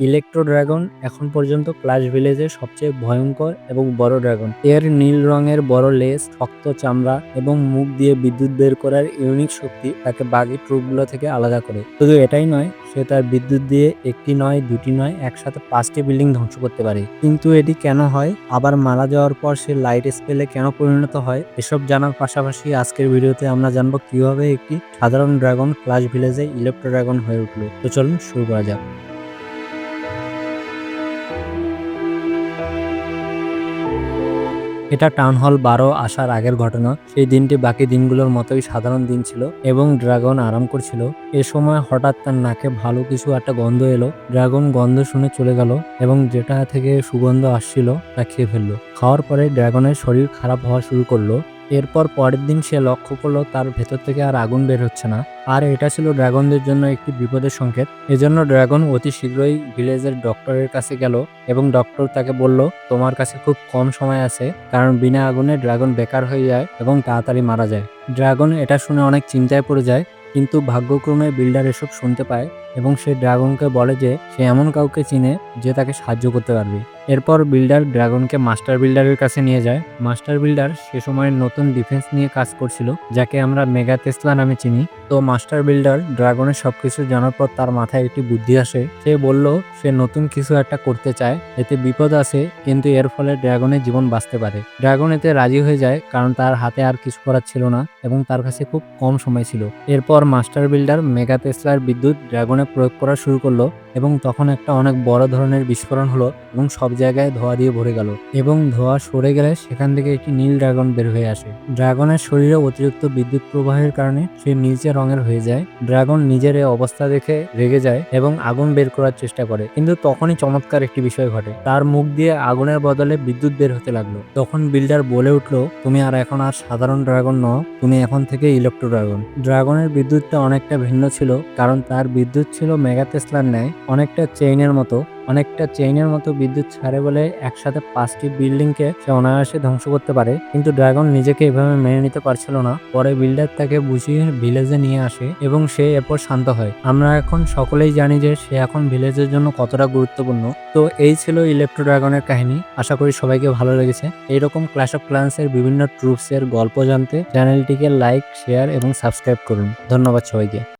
Electro dragon এখন পর্যন্ত class ভিলেজের সবচেয়ে ভয়ঙ্কর এবং বড় ড্রাগন। এর নীল রঙের বড় লেজ, শক্ত চামড়া এবং মুখ দিয়ে বিদ্যুৎ বের করার ইউনিক শক্তি তাকে বাকি ট্রুপগুলো থেকে আলাদা করে। শুধু এটাই নয়, সে তার বিদ্যুৎ দিয়ে একটি নয়, দুটি নয়, একসাথে পাঁচটি বিল্ডিং ধ্বংস করতে পারে। কিন্তু এটি কেন হয়? আবার মারা যাওয়ার পর সে লাইট স্পেলে কেন পরিণত হয়? এসব জানার পাশাপাশি আজকের ভিডিওতে আমরা জানব কীভাবে একটি সাধারণ ড্রাগন ক্লাশ ভিলেজে ইলেকট্রো ড্রাগন হয়ে উঠল। তো চলুন শুরু করা যাক। এটা টাউন হল বারো আসার আগের ঘটনা। সেই দিনটি বাকি দিনগুলোর মতোই সাধারণ দিন ছিল এবং ড্রাগন আরাম করছিল। এ সময় হঠাৎ তার নাকে ভালো কিছু একটা গন্ধ এলো। ড্রাগন গন্ধ শুনে চলে গেল এবং যেটা থেকে সুগন্ধ আসছিল তা খেয়ে ফেলল। খাওয়ার পরে ড্রাগনের শরীর খারাপ হওয়া শুরু করল। এরপর পরের দিন সে লক্ষ্য করল তার ভেতর থেকে আর আগুন বের হচ্ছে না। আর এটা ছিল ড্রাগনদের জন্য একটি বিপদের সংকেত। এজন্য ড্রাগন অতি শীঘ্রই ভিলেজের ডক্টরের কাছে গেল এবং ডক্টর তাকে বলল, তোমার কাছে খুব কম সময় আছে, কারণ বিনা আগুনে ড্রাগন বেকার হয়ে যায় এবং তাড়াতাড়ি মারা যায়। ড্রাগন এটা শুনে অনেক চিন্তায় পড়ে যায়, কিন্তু ভাগ্যক্রমে বিল্ডার এসব শুনতে পায়। এবং সে ড্রাগনকে বলে যে সে এমন কাউকে চিনে যে তাকে সাহায্য করতে পারবে। এরপর বিল্ডার ড্রাগনকে মাস্টার বিল্ডারের কাছে নিয়ে যায়। মাস্টার বিল্ডার সে সময় নতুন ডিফেন্স নিয়ে কাজ করছিল, যাকে আমরা মেগা তেসলা নামে চিনি। তো মাস্টার বিল্ডার ড্রাগনের সবকিছু জানার পর তার মাথায় একটি বুদ্ধি আসে। সে বলল, সে নতুন কিছু একটা করতে চায়, এতে বিপদ আছে, কিন্তু এর ফলে ড্রাগনের জীবন বাঁচতে পারে। ড্রাগন এতে রাজি হয়ে যায়, কারণ তার হাতে আর কিছু করার ছিল না, এবং তার কাছে খুব কম সময় ছিল। এরপর মাস্টার বিল্ডার মেগা তেসলার বিদ্যুৎ ড্রাগনে প্রয়োগ করা শুরু করল এবং তখন একটা অনেক বড় ধরনের বিস্ফোরণ হলো এবং সব জায়গায় ধোঁয়া দিয়ে ভরে গেল এবং ধোঁয়া সরে গেলে সেখান থেকে একটি নীল ড্রাগন বের হয়ে আসে। ড্রাগনের শরীরে অতিরিক্ত বিদ্যুৎ প্রবাহের কারণে সে নীলচে রঙের হয়ে যায়, ড্রাগন নিজের এই অবস্থা দেখে রেগে যায় এবং আগুন বের করার চেষ্টা করে। কিন্তু তখনই চমৎকার একটি বিষয় ঘটে, তার মুখ দিয়ে আগুনের বদলে বিদ্যুৎ বের হতে লাগল। তখন বিল্ডার বলে উঠল, তুমি আর এখন আর সাধারণ ড্রাগন নও, তুমি এখন থেকে ইলেকট্রো ড্রাগন ড্রাগনের বিদ্যুৎটা অনেকটা ভিন্ন ছিল, কারণ তার বিদ্যুৎ ছিল মেগাতেসলার ন্যায়, অনেকটা চেইনের মতো, অনেকটা চেইনের মতো বিদ্যুৎ ছাড়ে বলে একসাথে পাঁচটি বিল্ডিংকে সে অনায়াসে ধ্বংস করতে পারে। কিন্তু ড্রাগন নিজেকে এভাবে মেনে নিতে পারছিল না। পরে বিল্ডার তাকে বুঝিয়ে ভিলেজে নিয়ে আসে এবং সে এরপর শান্ত হয়। আমরা এখন সকলেই জানি যে সে এখন ভিলেজের জন্য কতটা গুরুত্বপূর্ণ। তো এই ছিল ইলেকট্রো ড্রাগনের কাহিনী। আশা করি সবাইকে ভালো লেগেছে। এইরকম ক্লাস অফ ক্লান্সের বিভিন্ন ট্রুপসের গল্প জানতে চ্যানেলটিকে লাইক শেয়ার এবং সাবস্ক্রাইব করুন। ধন্যবাদ সবাইকে।